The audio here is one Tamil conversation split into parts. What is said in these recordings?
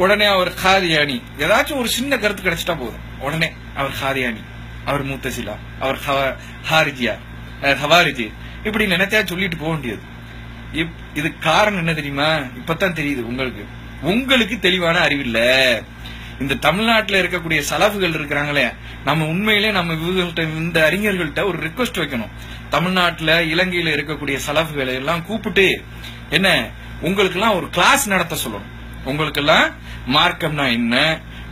உடனே அவர் ஹாரியானி ஏதாச்சும் ஒரு சின்ன கருத்து கிடைச்சிட்டா போதும். உடனே அவர் ஹாரியானி அவர் மூத்தசிலா அவர் ஹாரிஜியா ஹவாரிஜி. இப்படி நினைத்தா சொல்லிட்டு போக வேண்டியது. இப்- இதுக்கு காரணம் என்ன தெரியுமா? இப்பதான் தெரியுது உங்களுக்கு. உங்களுக்கு தெளிவான அறிவு இல்ல இந்த தமிழ்நாட்டில் இருக்கக்கூடிய சலஃபுகள் இருக்கிறாங்களே நம்ம உண்மையிலே நம்ம இவங்கள்ட்ட இந்த அறிஞர்கள்ட்ட ஒரு ரிக்வஸ்ட் வைக்கணும். தமிழ்நாட்டில் இலங்கையில இருக்கக்கூடிய சலஃபுகளை எல்லாம் கூப்பிட்டு என்ன உங்களுக்கெல்லாம் ஒரு கிளாஸ் நடத்த சொல்லணும். உங்களுக்கெல்லாம் மார்க்கம்னா என்ன?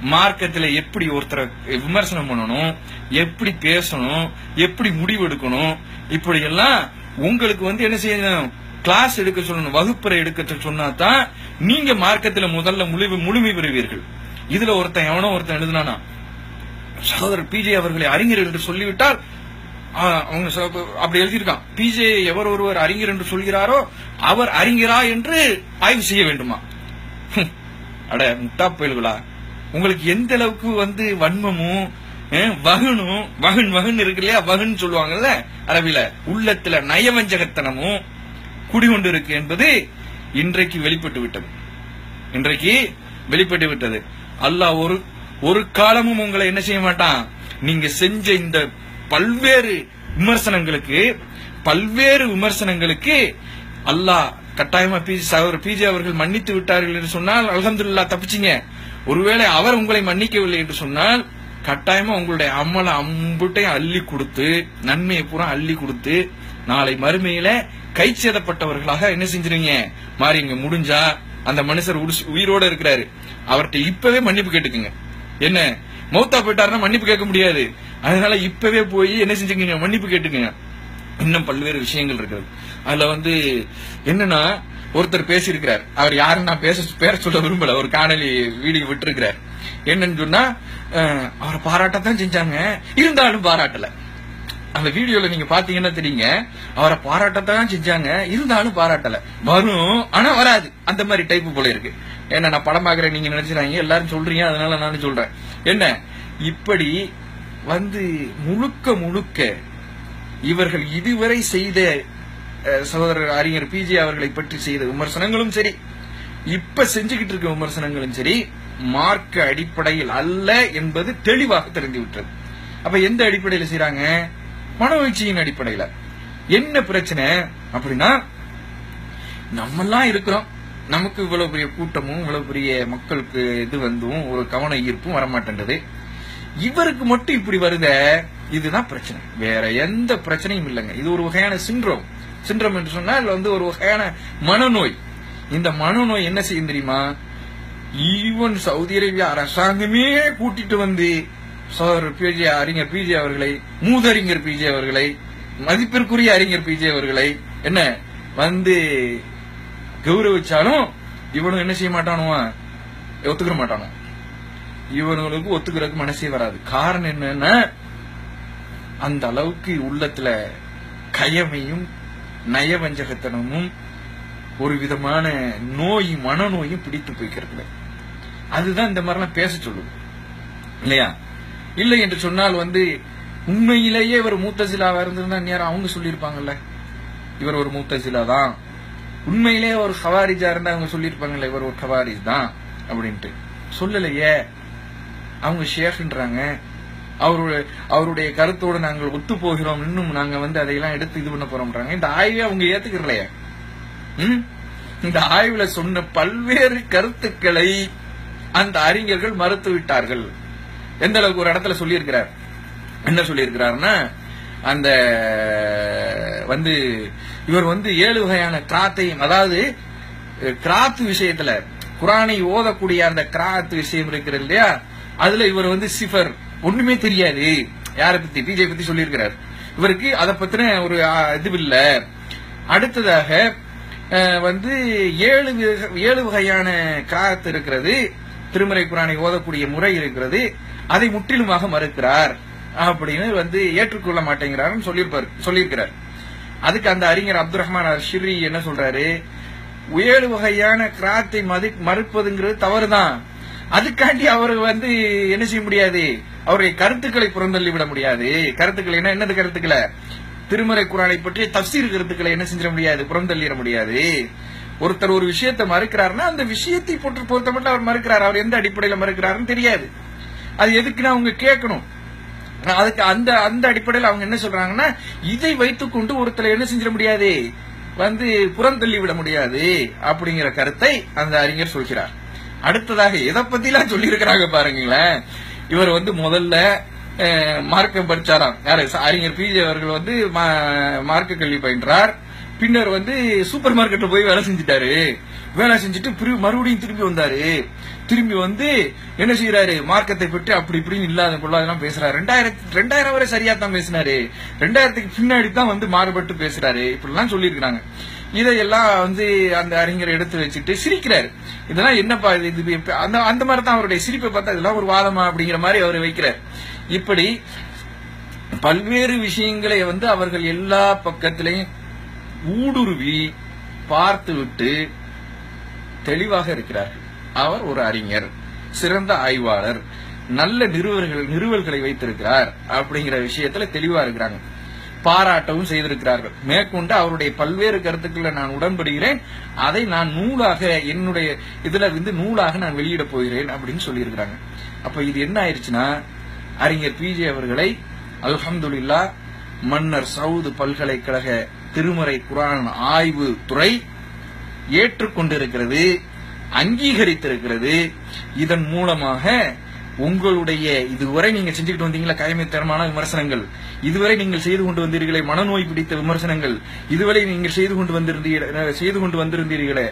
மார்க்கத்துல எப்படி ஒருத்தரை விமர்சனம் பண்ணணும்? எப்படி பேசணும்? எப்படி முடிவெடுக்கணும் இப்படி எல்லாம் உங்களுக்கு வந்து என்ன செய்யணும்? கிளாஸ் எடுக்க சொல்லணும் வகுப்பறை எடுக்க சொன்னா தான் நீங்க மார்க்கத்துல முதல்ல முழுமை முழுமை பெறுவீர்கள். இதுல ஒருத்தன் எவனோ ஒருத்தன் எழுதுனானா சகோதரர் பிஜே அவர்களை அறிஞர் என்று சொல்லிவிட்டால் ஆ, அவங்க அப்படி எழுதியிருக்கான். பிஜே எவர் ஒருவர் அறிஞர் என்று சொல்கிறாரோ அவர் அறிஞரா என்று ஆய்வு செய்ய வேண்டுமா? அட முட்டா பயல்களா? உங்களுக்கு எந்த அளவுக்கு வந்து வன்மமும் அஹ், வகுனும் வகுன் வகுன் இருக்கு இல்லையா? வகுன்னு சொல்லுவாங்கல்ல அரபில உள்ளத்துல நயவஞ்சகத்தனமும் குடிகொண்டு இருக்கு என்பது இன்றைக்கு வெளிப்பட்டு விட்டது. இன்றைக்கு வெளிப்பட்டு விட்டது. அல்லாஹ் ஒரு ஒரு காலமும் உங்களை என்ன செய்ய மாட்டான்? நீங்க செஞ்ச இந்த பல்வேறு விமர்சனங்களுக்கு பல்வேறு விமர்சனங்களுக்கு அல்லாஹ் கட்டாயமா பி சகோதரர் பிஜே அவர்கள் மன்னித்து விட்டார்கள் என்று சொன்னால் அல்ஹம்துலில்லாஹ் தப்பிச்சிங்க. ஒருவேளை அவர் உங்களை மன்னிக்கவில்லை என்று சொன்னால் கட்டாயமா உங்களுடைய அம்மலை அம்புட்டையும் அள்ளி கொடுத்து நன்மையை பூரா அள்ளி கொடுத்து நாளை மறுமையில கை சேதப்பட்டவர்களாக என்ன செஞ்சிருங்க மாறிங்க முடிஞ்சா அந்த மனுஷர் உயிரோட இருக்கிறாரு. அவர்கிட்ட இப்பவே மன்னிப்பு கேட்டுக்குங்க. என்ன? மௌத்தா போயிட்டாருன்னா மன்னிப்பு கேட்க முடியாது. அதனால இப்பவே போய் என்ன செஞ்சுக்கங்க? மன்னிப்பு கேட்டுக்குங்க. இன்னும் பல்வேறு விஷயங்கள் இருக்குது. அதுல வந்து என்னன்னா ஒருத்தர் பேசியிருக்கிறார். அவர் யாரும் நான் பேச பேர சொல்ல விரும்பல. ஒரு காணொலி வீடியோ விட்டுருக்கிறார். என்னன்னு சொன்னா அவரை பாராட்டத்தான் செஞ்சாங்க. இருந்தாலும் பாராட்டல. அந்த வீடியோல நீங்க பாத்தீங்கன்னா தெரியுங்க அவரை பாராட்டத்தான் செஞ்சாங்க. இருந்தாலும் பாராட்டல. வரும் ஆனா வராது. அந்த மாதிரி டைப் போல இருக்கு. ஏன்னா நான் படம் பாக்குறேன் நீங்க நினைச்சுறாங்க. எல்லாரும் சொல்றீங்க அதனால நானும் சொல்றேன். என்ன? இப்படி வந்து முழுக்க முழுக்க இவர்கள் இதுவரை செய்த சகோதரர் அறிஞர் பிஜே அவர்களை பற்றி செய்த விமர்சனங்களும் சரி இப்ப செஞ்சுக்கிட்டு இருக்க விமர்சனங்களும் சரி மார்க்க அடிப்படையில் அல்ல என்பது தெளிவாக தெரிந்துவிட்டது. அப்ப எந்த அடிப்படையில் செய்யறாங்க மனவீழ்ச்சியின் அடிப்படையில. என்ன பிரச்சனை? அப்படின்னா நம்மெல்லாம் இருக்கிறோம். நமக்கு இவ்வளவு பெரிய கூட்டமும் இவ்வளவு பெரிய மக்களுக்கு இது வந்தும் ஒரு கவன ஈர்ப்பும் வரமாட்டேன்றது. இவருக்கு மட்டும் இப்படி வருத இதுதான் பிரச்சனை. வேற எந்த பிரச்சனையும் இல்லைங்க. இது ஒரு வகையான சிண்ட்ரோம் சிண்ட்ரோம் என்று சொன்னால் வந்து ஒரு வகையான மனநோய். இந்த மனநோய் என்ன செய்யும் தெரியுமா? ஈவன் சவுதி அரேபியா அரசாங்கமே கூட்டிட்டு வந்து சோதரர் பிஜே அறிஞர் பிஜே அவர்களை மூதறிஞர் பிஜே அவர்களை மதிப்பிற்குரிய அறிஞர் பிஜே அவர்களை என்ன? வந்து கௌரவிச்சாலும் இவனும் என்ன செய்ய மாட்டானுவா? ஒத்துக்கிற மாட்டானோ இவனுங்களுக்கு ஒத்துக்கிறதுக்கு மனசே வராது. காரணம் என்னன்னா அந்த அளவுக்கு உள்ளத்துல கயமையும் நயவஞ்சகத்தனமும் ஒரு விதமான நோய் மனநோயும் பிடித்து போய்க்கிறது அதுதான் இந்த மாதிரிலாம் பேச சொல்லுது. இல்லையா? இல்லை என்று சொன்னால் வந்து உண்மையிலேயே இவர் மூத்த சிலாவா இருந்திருந்தா நேரம் அவங்க சொல்லியிருப்பாங்கல்ல. இவர் ஒரு மூத்தசிலா தான். உண்மையிலேயே ஒரு ஹவாரிஜா இருந்தா அவங்க சொல்லியிருப்பாங்கல்ல இவர் ஒரு ஹவாரிஜ் தான் அப்படின்ட்டு. சொல்லலையே. அவங்க ஷேஃப்ன்றாங்க அவருடைய அவருடைய கருத்தோடு நாங்கள் ஒத்து போகிறோம் இன்னும் நாங்க வந்து அதையெல்லாம் எடுத்து இது பண்ண போறோம்ன்றாங்க. இந்த ஆய்வை அவங்க ஏத்துக்கிறலையா. ம்? இந்த ஆய்வுல சொன்ன பல்வேறு கருத்துக்களை அந்த அறிஞர்கள் மறுத்து விட்டார்கள். எந்த அளவுக்கு ஒரு இடத்துல சொல்லியிருக்கிறார்? என்ன சொல்லியிருக்கிறாருன்னா அந்த வந்து இவர் வந்து ஏழு வகையான கிராத்தையும் அதாவது கிராத்து விஷயத்துல குரானை ஓதக்கூடிய அந்த கிராத் விஷயம் இருக்கிறது இல்லையா? அதுல இவர் வந்து சிஃபர். ஒண்ணுமே தெரியாது. யாரை பத்தி? டிஜே பத்தி சொல்லியிருக்கிறார். இவருக்கு அதை பத்தின ஒரு இது இல்ல. அடுத்ததாக வந்து ஏழு ஏழு வகையான கிராத் இருக்கிறது. திருமறை குரானை ஓதக்கூடிய முறை இருக்கிறது. அதை முற்றிலுமாக மறுக்கிறார். அப்படின்னு வந்து ஏற்றுக்கொள்ள மாட்டேங்கிறாருன்னு சொல்லியிருப்பார் சொல்லியிருக்கிறார். அதுக்கு அந்த அறிஞர் அப்துல் ரஹ்மான் ஷிரி என்ன சொல்றாரு? ஏழு வகையான கிராத்தை மதி மறுப்பதுங்கிறது தவறுதான். அதுக்காண்டி அவர் வந்து என்ன செய்ய முடியாது? அவருடைய கருத்துக்களை புறந்தள்ளி விட முடியாது. கருத்துக்கள் என்ன? என்னது கருத்துக்களை? திருமறை குரானை பற்றி தப்சீர் கருத்துக்களை என்ன செஞ்சிட முடியாது? புறந்தள்ளிட முடியாது. ஒருத்தர் ஒரு விஷயத்தை மறுக்கிறாருன்னா அந்த விஷயத்தை பொறுத்த பொறுத்த மட்டும் அவர் மறுக்கிறார். அவர் எந்த அடிப்படையில மறுக்கிறாருன்னு தெரியாது. அது எதுக்குன்னு அவங்க கேட்கணும். அதுக்கு அந்த அந்த அடிப்படையில் அவங்க என்ன சொல்றாங்கன்னா இதை வைத்துக்கொண்டு ஒருத்தர் என்ன செஞ்சிட முடியாது? வந்து புறந்தள்ளி விட முடியாது அப்படிங்கிற கருத்தை அந்த அறிஞர் சொல்கிறார். அடுத்ததாக எதை பத்திலாம் சொல்லி இருக்கிறாங்க பாருங்களேன். இவர் வந்து முதல்ல மார்க்கம் படிச்சாராம். யாரு? அறிஞர் பிஜே அவர்கள் வந்து மா- மார்க்க கல்வி பயின்றார். பின்னர் வந்து சூப்பர் மார்க்கெட்ல போய் வேலை செஞ்சுட்டாரு. வேலை செஞ்சுட்டு மறுபடியும் திரும்பி வந்தாரு. திரும்பி வந்து என்ன செய்யறாரு மார்க்கத்தை பற்றி அப்படி இப்படின்னு இல்லாத கொள்ளாதெல்லாம் பேசுறாரு. ரெண்டாயிரத்தி ரெண்டாயிரம் வரை சரியா தான் பேசினாரு. ரெண்டாயிரத்துக்கு பின்னாடி தான் வந்து மாறுபட்டு பேசுறாரு. இப்படிலாம் சொல்லியிருக்கிறாங்க. இதையெல்லாம் வந்து அந்த அறிஞர் எடுத்து வச்சுட்டு சிரிக்கிறாரு. இதெல்லாம் என்னப்பா இது? இது அந்த அந்த மாதிரி தான் அவருடைய சிரிப்பை பார்த்தா இதெல்லாம் ஒரு வாதமா அப்படிங்கிற மாதிரி அவர் வைக்கிறார். இப்படி பல்வேறு விஷயங்களை வந்து அவர்கள் எல்லா பக்கத்திலையும் ஊடுருவி பார்த்துவிட்டு தெளிவாக இருக்கிறார்கள். அவர் ஒரு அறிஞர் சிறந்த ஆய்வாளர் நல்ல நிறுவர்கள் நிறுவல்களை வைத்திருக்கிறார் அப்படிங்கிற விஷயத்துல தெளிவா இருக்கிறாங்க. பாராட்டவும் செய்திருக்கிறார்கள். மேற்கொண்டு அவருடைய பல்வேறு கருத்துக்களை நான் உடன்படுகிறேன். அதை நான் நூலாக என்னுடைய இதுல வந்து நூலாக நான் வெளியிட போகிறேன் அப்படின்னு சொல்லியிருக்கிறாங்க. அப்ப இது என்ன ஆயிடுச்சுன்னா அறிஞர் பிஜே அவர்களை அல்ஹம்துல்லா மன்னர் சவுது பல்கலைக்கழக திருமறை குரான் ஆய்வு துறை ஏற்றுக்கொண்டிருக்கிறது அங்கீகரித்திருக்கிறது. இதன் மூலமாக உங்களுடைய இதுவரை நீங்க செஞ்சுக்கிட்டு வந்தீங்களா கயமைத்தரமான விமர்சனங்கள்? இதுவரை நீங்கள் செய்து கொண்டு வந்தீர்களே மனநோய் பிடித்த விமர்சனங்கள். இதுவரை நீங்கள் செய்து கொண்டு வந்திருந்தீர்கள் செய்து கொண்டு வந்திருந்தீர்களே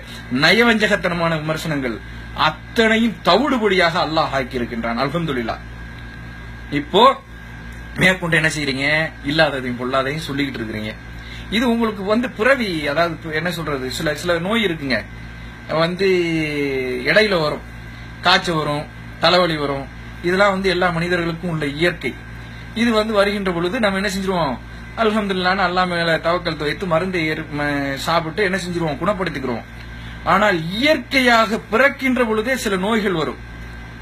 நயவஞ்சகத்தனமான விமர்சனங்கள். அத்தனையும் தவிடுபடியாக அல்லாஹ் ஆக்கியிருக்கின்றான். அல்ஹம்துலில்லாஹ். இப்போ மேற்கொண்டு என்ன செய்யறீங்க இல்லாததையும் பொல்லாதையும் சொல்லிக்கிட்டு இருக்கிறீங்க. இது உங்களுக்கு வந்து பிறவி அதாவது என்ன சொல்றது? சில சில நோய் இருக்குங்க. வந்து இடையில வரும். காய்ச்சல் வரும் தலைவலி வரும் இதெல்லாம் வந்து எல்லா மனிதர்களுக்கும் உள்ள இயற்கை. இது வந்து வருகின்ற பொழுது நம்ம என்ன செஞ்சிருவோம்? அல்ஹம்துலில்லாஹ்னு அல்லா மேல தவக்கல் வைத்து மருந்தை சாப்பிட்டு என்ன செஞ்சிருவோம்? குணப்படுத்திக்கிறோம். ஆனால் இயற்கையாக பிறக்கின்ற பொழுதே சில நோய்கள் வரும்.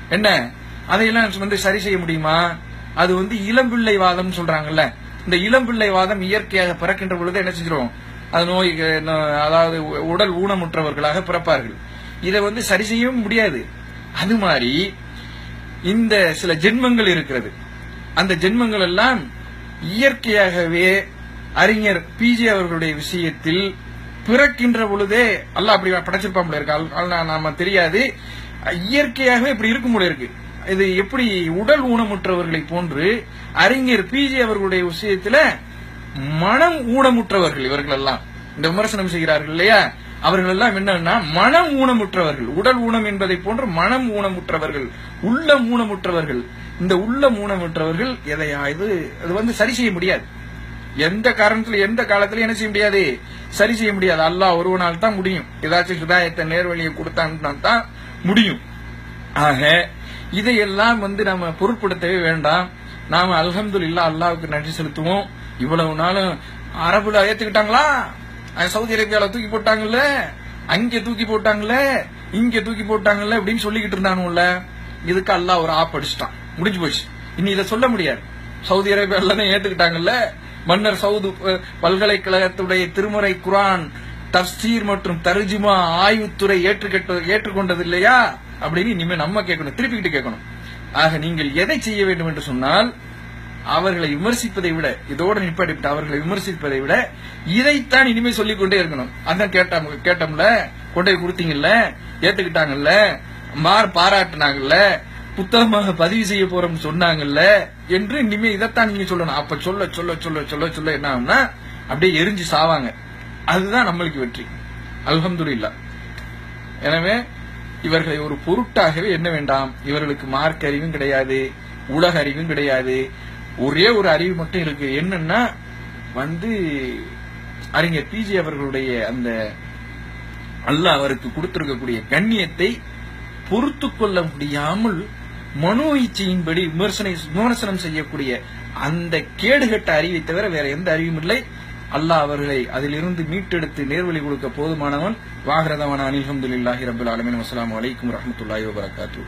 என்ன? அதையெல்லாம் வந்து சரி செய்ய முடியுமா? அது வந்து இளம்பிள்ளை வாதம் சொல்றாங்கல்ல. இந்த இளம்பிள்ளை வாதம் இயற்கையாக பிறக்கின்ற பொழுது என்ன செஞ்சிருவோம் அது நோய் நோ- அதாவது உடல் ஊனமுற்றவர்களாக பிறப்பார்கள். இதை வந்து சரி செய்யவும் முடியாது. அது மாதிரி இந்த சில ஜென்மங்கள் இருக்கிறது. அந்த ஜென்மங்கள் எல்லாம் இயற்கையாகவே அறிஞர் பிஜே அவர்களுடைய விஷயத்தில் பிறக்கின்ற பொழுதே அல்லாஹ் அப்படி படைச்சிருப்பா இருக்கு. நாம தெரியாது. இயற்கையாகவே இப்படி இருக்கும் போல இருக்கு. இது எப்படி உடல் ஊனமுற்றவர்களை போன்று அறிஞர் பிஜே அவர்களுடைய விஷயத்துல மனம் ஊனமுற்றவர்கள் இவர்கள் எல்லாம் இந்த விமர்சனம் செய்கிறார்கள் இல்லையா? அவர்கள் எல்லாம் என்னன்னா மனம் ஊனமுற்றவர்கள். உடல் ஊனம் என்பதை போன்று மனம் ஊனமுற்றவர்கள் உள்ளம் ஊனமுற்றவர்கள். இந்த உள்ள ஊனமுற்றவர்கள் எதையாவது அது வந்து சரி செய்ய முடியாது. எந்த காரணத்துல எந்த காலத்துல என்ன செய்ய முடியாது? சரி செய்ய முடியாது. அல்லாஹ் ஒருவனால் தான் முடியும். ஏதாச்சும் ஹிதாயத்தை நேர்வழியை கொடுத்தான்னா தான் முடியும். ஆக இதையெல்லாம் வந்து நம்ம பொருட்படுத்தவே வேண்டாம். நாம அல்ஹம்துலில்லாஹ் அல்லாவுக்கு நன்றி செலுத்துவோம். இவ்வளவு நாளும் அரபுல ஏத்துக்கிட்டாங்களா? சவுதி அரேபியால தூக்கி போட்டாங்கல்ல? அங்க தூக்கி போட்டாங்கல்ல? இங்க தூக்கி போட்டாங்கல்ல? அப்படின்னு சொல்லிக்கிட்டு இருந்தானுல்ல இதுக்கு அல்லாஹ் ஒரு ஆப் அடிச்சிட்டான். முடிஞ்சு போச்சு. இனி இதை சொல்ல முடியாது. சவுதி அரேபியால தான் ஏத்துக்கிட்டாங்கல்ல? மன்னர் சவுது பல்கலைக்கழகத்துடைய திருமுறை குரான் தப்சீர் மற்றும் தர்ஜுமா ஆய்வுத்துறை ஏற்றுக்கட்ட ஏற்றுக்கொண்டது இல்லையா அப்படின்னு இனிமே நம்ம கேட்கணும். திருப்பிக்கிட்டு கேட்கணும். ஆக நீங்கள் எதை செய்ய வேண்டும் என்று சொன்னால் அவர்களை விமர்சிப்பதை விட இதோட நிப்பாட்டிவிட்டு அவர்களை விமர்சிப்பதை விட இதைத்தான் இனிமே சொல்லிக் கொண்டே இருக்கணும். அதான் கேட்டோம் கேட்டோம்ல கொண்டு போய் கொடுத்தீங்கல்ல ஏத்துக்கிட்டாங்கல்ல மார் பாராட்டினாங்கல்ல புத்தகமாக பதிவு செய்ய போறோம் சொன்னாங்கல்ல என்று இனிமே இதைத்தான் நீங்க சொல்லணும். அப்ப சொல்ல சொல்ல சொல்ல சொல்ல சொல்ல என்ன ஆகும்னா அப்படியே எரிஞ்சு சாவாங்க. அதுதான் நம்மளுக்கு வெற்றி. அல்ஹம்துலில்லாஹ் எனவே இவர்களை ஒரு பொருட்டாகவே என்ன வேண்டாம். இவர்களுக்கு மார்க் அறிவும் கிடையாது உலக அறிவும் கிடையாது. ஒரே ஒரு அறிவு மட்டும் இருக்கு. என்னன்னா வந்து அறிஞர் பிஜே அவர்களுடைய அந்த அல்லாஹ் அவருக்கு கொடுத்திருக்கக்கூடிய கண்ணியத்தை பொறுத்து கொள்ள முடியாமல் மனோ இச்சையின்படி விமர்சனை விமர்சனம் செய்யக்கூடிய அந்த கேடுகட்ட அறிவை தவிர வேற எந்த அறிவும் இல்லை. அல்லாஹ் அவர்களை அதிலிருந்து மீட்டெடுத்து நேர்வழி கொடுக்க போதுமானவன். வாகரதவன அனில்ஹம்துலில்லாஹி ரபுல் ஆலமின். வசலாம் வலைக்கும் வரமத்துல்லாஹி வபரகாத்தூ